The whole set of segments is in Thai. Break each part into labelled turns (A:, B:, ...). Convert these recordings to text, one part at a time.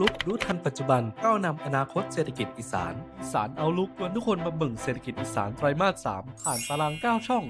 A: ลุกรู้ทันปัจจุบันก้าวนำอนาคตเศรษฐกิจอีสาน สารเอาลุกชวนทุกคนมาเบิ่งเศรษฐกิจอีสานไตรมาส 3 ผ่านตาราง 9 ช่อง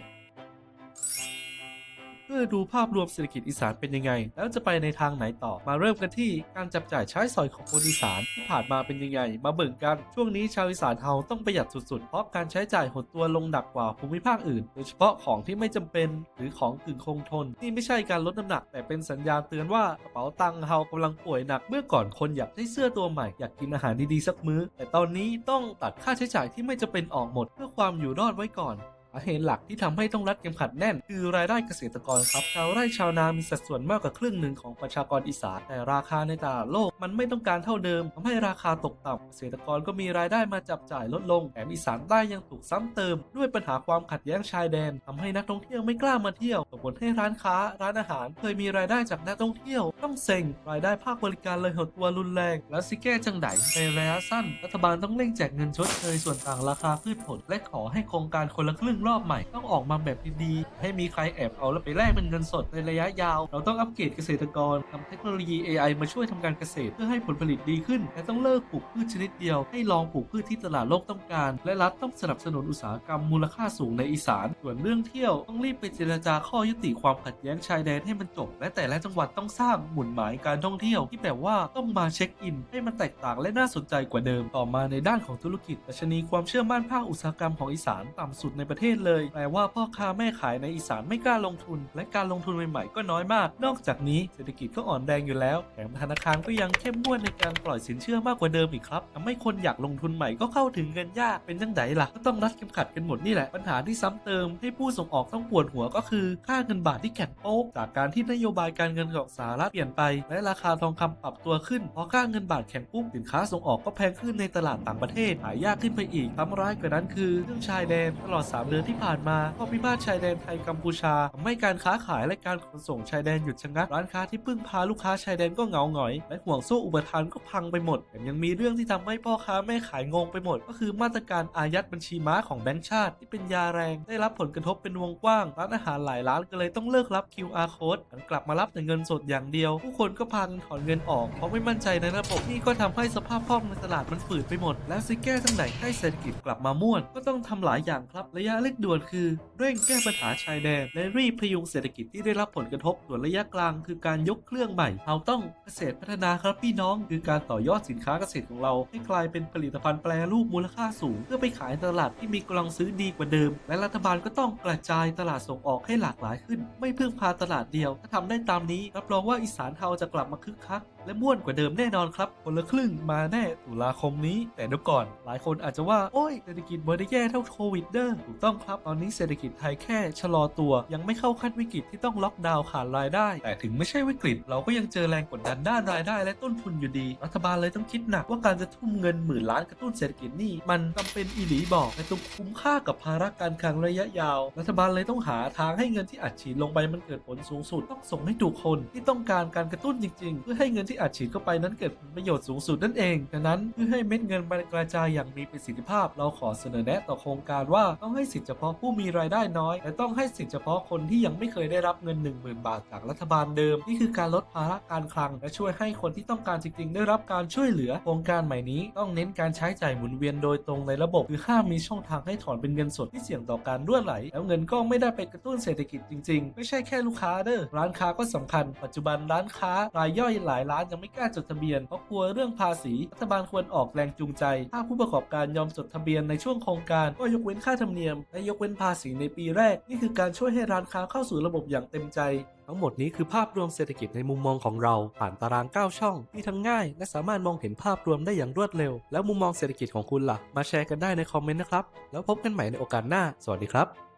A: เพื่อดูภาพรวมเศรษฐกิจอีสานเป็นยังไง แล้วจะไปในทางไหนต่อ มาเริ่มกันที่การจับจ่ายใช้สอยของคนอีสานที่ผ่านมาเป็นยังไง มาเบิ่งกันช่วงนี้ชาวอีสานเฮาต้องประหยัดสุดๆ เพราะการใช้จ่ายหดตัวลงหนักกว่าภูมิภาคอื่น โดยเฉพาะของที่ไม่จำเป็นหรือของกึ่งคงทนนี่ไม่ใช่การลดน้ำหนัก แต่เป็นสัญญาณเตือนว่ากระเป๋าตังค์เฮากำลังป่วยหนักเมื่อก่อนคนอยากได้เสื้อตัวใหม่อยากกินอาหารดีๆสักมื้อ แต่ตอนนี้ต้องตัดค่าใช้จ่ายที่ไม่จำเป็นออกหมด เพื่อความอยู่รอดไว้ก่อนาเหตุหลักที่ทำให้ต้องรัดเข็มขัดแน่น คือรายได้เกษตรกรครับ ชาวไร่ชาวนามีสัดส่วนมากกว่าครึ่งหนึ่งของประชากรอีสาน แต่ราคาในตลาดโลกมันไม่ต้องการเท่าเดิมทำให้ราคาตกต่ำเกษตรกรก็มีรายได้มาจับจ่ายลดลงแถมอีสานใต้ยังถูกซ้ำเติม ด้วยปัญหาความขัดแย้งชายแดนทำให้นักท่องเที่ยวไม่กล้ามาเที่ยวส่งผลให้ร้านค้า ร้านอาหาร เคยมีรายได้จากนักท่องเที่ยว ต้องเซ็งรายได้ภาคบริการเลยหดตัวรุนแรงแล้วสิแก้จังไดในระยะสั้นรัฐบาลต้องเร่งแจกเงินชดเชยส่วนต่างราคาพืชผลและขอให้โครงการคนละครึ่งรอบใหม่ต้องออกมาแบบดีๆ ให้มีใครแอบเอาแล้วไปแลกเป็นเงินสดในระยะยาว เราต้องอัปเกรดเกษตรกรนำเทคโนโลยี AI มาช่วยทำการเกษตรเพื่อให้ผลผลิตดีขึ้น และต้องเลิกปลูกพืชชนิดเดียว ให้ลองปลูกพืชที่ตลาดโลกต้องการ และรัฐต้องสนับสนุนอุตสาหกรรมมูลค่าสูงในอีสาน ส่วนเรื่องเที่ยวต้องรีบไปเจรจาข้อยุติความขัดแย้งชายแดนให้มันจบ และแต่ละจังหวัดต้องสร้างหมุนหมายการท่องเที่ยวที่แบบว่าต้องมาเช็คอิน ให้มันแตกต่างและน่าสนใจกว่าเดิม ต่อมาในด้านของธุรกิจดัชนีความเชื่อมั่นภาคอุตสาหกรรมของอีสานต่ำสุดในประเทศเลยแปลว่าพ่อค้าแม่ขายในอีสานไม่กล้าลงทุน และการลงทุนใหม่ๆก็น้อยมาก นอกจากนี้เศรษฐกิจก็อ่อนแรงอยู่แล้วแถมธนาคารก็ยังเข้มงวดในการปล่อยสินเชื่อมากกว่าเดิมอีกครับทำให้คนอยากลงทุนใหม่ก็เข้าถึงเงินยากเป็นจังไดล่ะก็ต้องรัดเข็มขัดกันหมดนี่แหละปัญหาที่ซ้ำเติมให้ผู้ส่งออกต้องปวดหัวก็คือ ค่าเงินบาทที่แข็งโป๊กจากการที่นโยบายการเงินของสหรัฐเปลี่ยนไป และราคาทองคำปรับตัวขึ้นพอค่าเงินบาทแข็งปุ๊บสินค้าส่งออกก็แพงขึ้นในตลาดต่างประเทศหายากขึ้นไปอีกทำร้ายกว่านั้นคือเรื่องชายแดนตลอด 3 เดือนที่ผ่านมาข้อพิพาทชายแดนไทยกัมพูชาทำให้การค้าขายและการขนส่งชายแดนหยุดชะงักร้านค้าที่พึ่งพาลูกค้าชายแดนก็เหงาหงอย และห่วงโซ่อุปทานก็พังไปหมดแถมยังมีเรื่องที่ทำให้พ่อค้าแม่ขายงงไปหมด ก็คือมาตรการอายัดบัญชีม้าของแบงก์ชาติที่เป็นยาแรงได้รับผลกระทบเป็นวงกว้างร้านอาหารหลายร้านก็เลยต้องเลิกรับ QR code หันกลับมารับแต่เงินสดอย่างเดียว ผู้คนก็พากันถอนเงินออกเพราะไม่มั่นใจในระบบนี่ก็ทำให้สภาพคล่องในตลาดมันฝืดไปหมด แล้วซิแก้ทั้งไหนให้เศรษฐกิจกลับมาม่วนก็ต้องทำหลายอย่างครับระยะเร่งด่วนคือเร่งแก้ปัญหาชายแดน และรีบพยุงเศรษฐกิจที่ได้รับผลกระทบส่วนระยะกลางคือการยกเครื่องใหม่เราต้องเกษตรพัฒนาครับพี่น้อง คือการต่อยอดสินค้าเกษตรของเรา ให้กลายเป็นผลิตภัณฑ์แปรรูปมูลค่าสูง เพื่อไปขายในตลาดที่มีกำลังซื้อดีกว่าเดิม และรัฐบาลก็ต้องกระจายตลาดส่งออกให้หลากหลายขึ้น ไม่เพึ่งพาตลาดเดียว ถ้าทำได้ตามนี้รับรองว่าอีสานเฮาจะกลับมาคึกคักและม่วนกว่าเดิมแน่นอนครับ คนละครึ่งมาแน่ตุลาคมนี้ แต่เดี๋ยวก่อน หลายคนอาจจะว่า โอ้ยเศรษฐกิจไม่ได้แย่เท่าโควิดเด้อถูกต้องครับ ตอนนี้เศรษฐกิจไทยแค่ชะลอตัว ยังไม่เข้าขั้นวิกฤตที่ต้องล็อกดาวน์ขาดรายได้ แต่ถึงไม่ใช่วิกฤต เราก็ยังเจอแรงกดดันด้านรายได้ และต้นทุนอยู่ดี รัฐบาลเลยต้องคิดหนักว่าการจะทุ่มเงินหมื่นล้านกระตุ้นเศรษฐกิจนี่มันจำเป็นอีหลีบอกและต้องคุ้มค่ากับภาระการคลังระยะยาว รัฐบาลเลยต้องหาทางให้เงินที่อัดฉีดลงไปมันเกิดผลสูงสุด ต้องส่งให้ถูกคนที่ต้องการการกระตุ้นจริง ๆ เพื่อให้เงินที่อัดฉีดเข้าไปนั้นเกิดผลประโยชน์สูงสุดนั่นเองดังนั้นเพื่อให้เม็ดเงินมันกระจายอย่างมีประสิทธิภาพ เราขอเสนอแนะต่อโครงการว่าต้องให้สิทธิเฉพาะผู้มีรายได้น้อย และต้องให้สิทธิเฉพาะคนที่ยังไม่เคยได้รับเงิน 10,000 บาทจากรัฐบาลเดิม นี่คือการลดภาระการคลัง และช่วยให้คนที่ต้องการจริงๆ ได้รับการช่วยเหลือโครงการใหม่นี้ต้องเน้นการใช้จ่ายหมุนเวียนโดยตรงในระบบ คือห้ามมีช่องทางให้ถอนเป็นเงินสดที่เสี่ยงต่อการรั่วไหล แล้วเงินก็ไม่ได้ไปกระตุ้นเศรษฐกิจจริงๆ ไม่ใช่แค่ลูกค้าเด้อร้านค้าก็สำคัญ ปัจจุบันร้านค้ารายย่อยหลายร้านยังไม่กล้าจดทะเบียนเพราะกลัวเรื่องภาษีรัฐบาลควรออกแรงจูงใจ ถ้าผู้ประกอบการยอมจดทะเบียนในช่วงโครงการก็ยกเว้นค่าธรรมเนียมและยกเว้นภาษีในปีแรก นี่คือการช่วยให้ร้านค้าเข้าสู่ระบบอย่างเต็มใจ ทั้งหมดนี้คือภาพรวมเศรษฐกิจในมุมมองของเรา ผ่านตาราง 9 ช่อง ที่ทั้งง่าย และสามารถมองเห็นภาพรวมได้อย่างรวดเร็ว แล้วมุมมองเศรษฐกิจของคุณล่ะ มาแชร์กันได้ในคอมเมนต์นะครับ แล้วพบกันใหม่ในโอกาสหน้า สวัสดีครับ